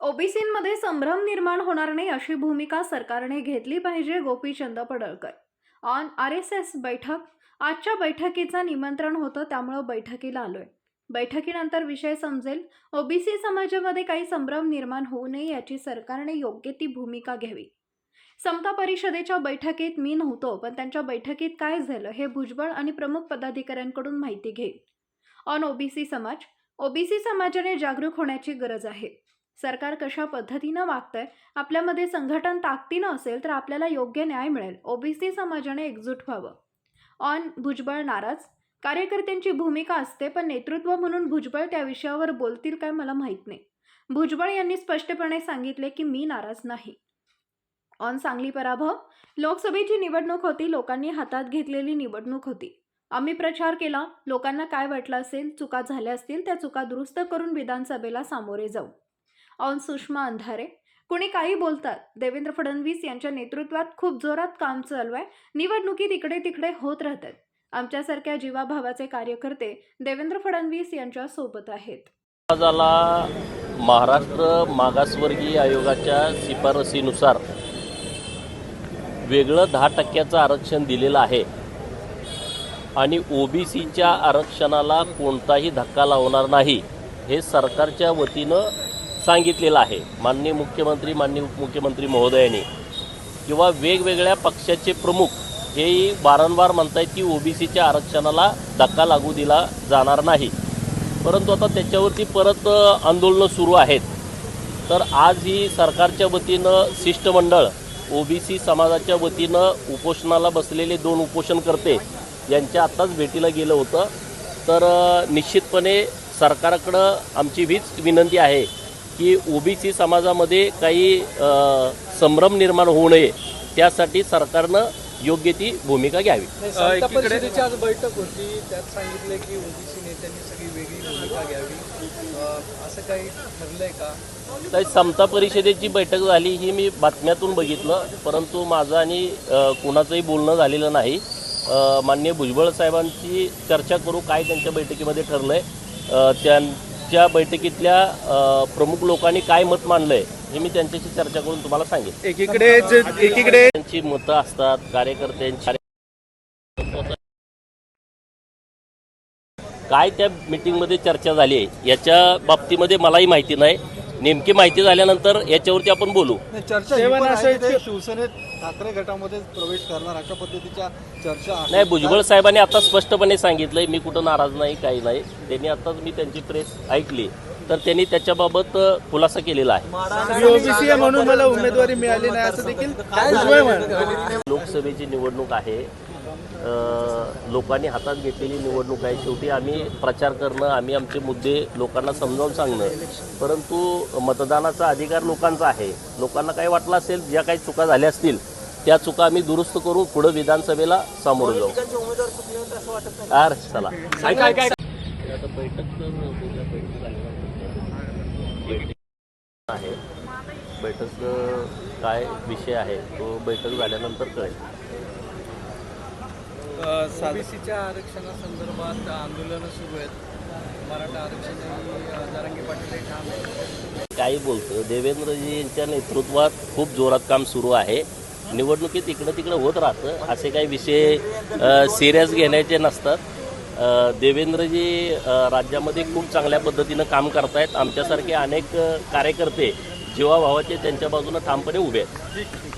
ओबीसींमध्ये संभ्रम निर्माण होणार नाही अशी भूमिका सरकारने घेतली पाहिजे Gopichand Padalkar. On R S S बैठक आजच्या बैठकीचं निमंत्रण होतं त्यामुळं बैठकीला आलोय. बैठकीनंतर विषय समजेल. ओबीसी समाजामध्ये काही संभ्रम निर्माण होऊ नये याची सरकारने योग्य ती भूमिका घ्यावी. समता परिषदेच्या बैठकीत मी नव्हतो पण त्यांच्या बैठकीत काय झालं हे भुजबळ आणि प्रमुख पदाधिकाऱ्यांकडून माहिती घेईल. ऑन ओबीसी समाज ओबीसी समाजाने जागरूक होण्याची गरज आहे. सरकार कशा पद्धतीनं वागतंय आपल्यामध्ये संघटन ताकदीनं असेल तर आपल्याला योग्य न्याय मिळेल. ओबीसी समाजाने एकजूट व्हावं. ऑन भुजबळ नाराज. कार्यकर्त्यांची भूमिका असते पण नेतृत्व म्हणून भुजबळ त्या विषयावर बोलतील काय मला माहीत नाही. भुजबळ यांनी स्पष्टपणे सांगितले की मी नाराज नाही. ऑन सांगली पराभव. लोकसभेची निवडणूक होती लोकांनी हातात घेतलेली निवडणूक होती. आम्ही प्रचार केला. लोकांना काय वाटलं असेल चुका झाल्या असतील त्या चुका दुरुस्त करून विधानसभेला सामोरे जाऊ. ऑन सुषमा अंधारे. कुणी काही बोलतात. देवेंद्र फडणवीस यांच्या नेतृत्वात खूप जोरात काम चालू आहे. निवडणुकीत इकडे तिकडे होत राहतात. आमच्यासारख्या जीवाभावाचे कार्यकर्ते देवेंद्र फडणवीस यांच्या सोबत आहेत. समाजाला महाराष्ट्र मागासवर्गीय आयोगाच्या शिफारसीनुसार वेगळं दहा टक्क्याचं आरक्षण दिलेलं आहे. आणि ओबीसीच्या आरक्षणाला कोणताही धक्का लावणार नाही. हे सरकारच्या वतीनं सांगितलेलं आहे. माननीय मुख्यमंत्री माननीय उपमुख्यमंत्री महोदयांनी. किंवा वेगवेगळ्या पक्षाचे प्रमुख हेही वारंवार म्हणतायत की ओबीसीच्या आरक्षणाला धक्का लागू दिला जाणार नाही. परंतु आता त्याच्यावरती परत आंदोलनं सुरू आहेत. तर आज ही सरकारच्या वतीनं शिष्टमंडळ ओबीसी समाजाच्या वतीनं उपोषणाला बसलेले दोन उपोषणकर्ते यांच्या आत्ताच भेटीला गेलं होतं. तर निश्चितपणे सरकारकडं आमची हीच विनंती आहे की ओबीसी समाजामध्ये काही संभ्रम निर्माण होऊ नये त्यासाठी सरकारनं योग्य ती भूमिका घ्यावी. समता परिषदेची आज बैठक होती. त्यात सांगितले की ओबीसी नेत्यांनी सगळी वेगळी भूमिका घ्यावी. असं काही ठरलंय का? तर समता परिषदेची बैठक झाली ही मी बातम्यातून बघितलं परंतु माझं आणि कुणाचंही बोलणं झालेलं नाही. अ, माननीय भुजबळ साहेबांची चर्चा करू काय त्यांच्या बैठकीमध्ये ठरलं आहे त्यांच्या बैठकीतल्या प्रमुख लोकांनी काय मत मांडलं आहे हे मी त्यांच्याशी चर्चा करून तुम्हाला सांगेन. एकीकडे एकीकडे त्यांची मतं असतात कार्यकर्त्यांची काय त्या मीटिंगमध्ये चर्चा झाली आहे याच्या बाबतीमध्ये मलाही माहिती नाही. नेमकी माहिती झाल्यानंतर याच्यावरती आपण बोलू. चर्चा ही सेवन पण आहे असेल की ते की- शिवसेनेत ठाकरे गटामध्ये प्रवेश करणार अशा पद्धतीच्या चर्चा. नाही भुजबळ साहेबांनी आता स्पष्टपणे सांगितलंय मी कुठं नाराज नाही काही नाही. त्यांनी आताच मी त्यांची प्रेस ऐकली. तर त्यांनी त्याच्याबाबत अ, खुलासा केलेला आहे. ओबीसी म्हणून मला उमेदवारी मिळाली नाही असं देखील भुजबळ म्हणाले लोकसभेची निवडणूक आहे. लोकांनी हातात घेतलेली निवडणूक आहे. शेवटी आम्ही प्रचार करणं आम्ही आमचे मुद्दे लोकांना समजावून सांगणं. परंतु मतदानाचा अधिकार लोकांचा आहे. लोकांना काय वाटलं असेल ज्या काही चुका झाल्या असतील त्या चुका आम्ही दुरुस्त करून पुढं विधानसभेला सामोरं जाऊ. अरे चला. बैठक आहे. बैठक काय विषय आहे तो बैठक झाल्यानंतर कळेल. ओबीसीच्या आरक्षणासंदर्भात आंदोलनं सुरू आहेत. मराठा आरक्षण जारंगी पाटील हे ठाम आहे काही बोलतो. देवेंद्रजी यांच्या नेतृत्वात खूप जोरात काम सुरू आहे. निवडणुकीत इकडं तिकडं होत राहतं. असे काही विषय सिरियस घेण्याचे नसतात. देवेंद्रजी राज्यामध्ये खूप चांगल्या पद्धतीनं काम करतायत. आमच्यासारखे अनेक कार्यकर्ते जीवाभावाचे त्यांच्या बाजूनं ठामपणे उभे आहेत.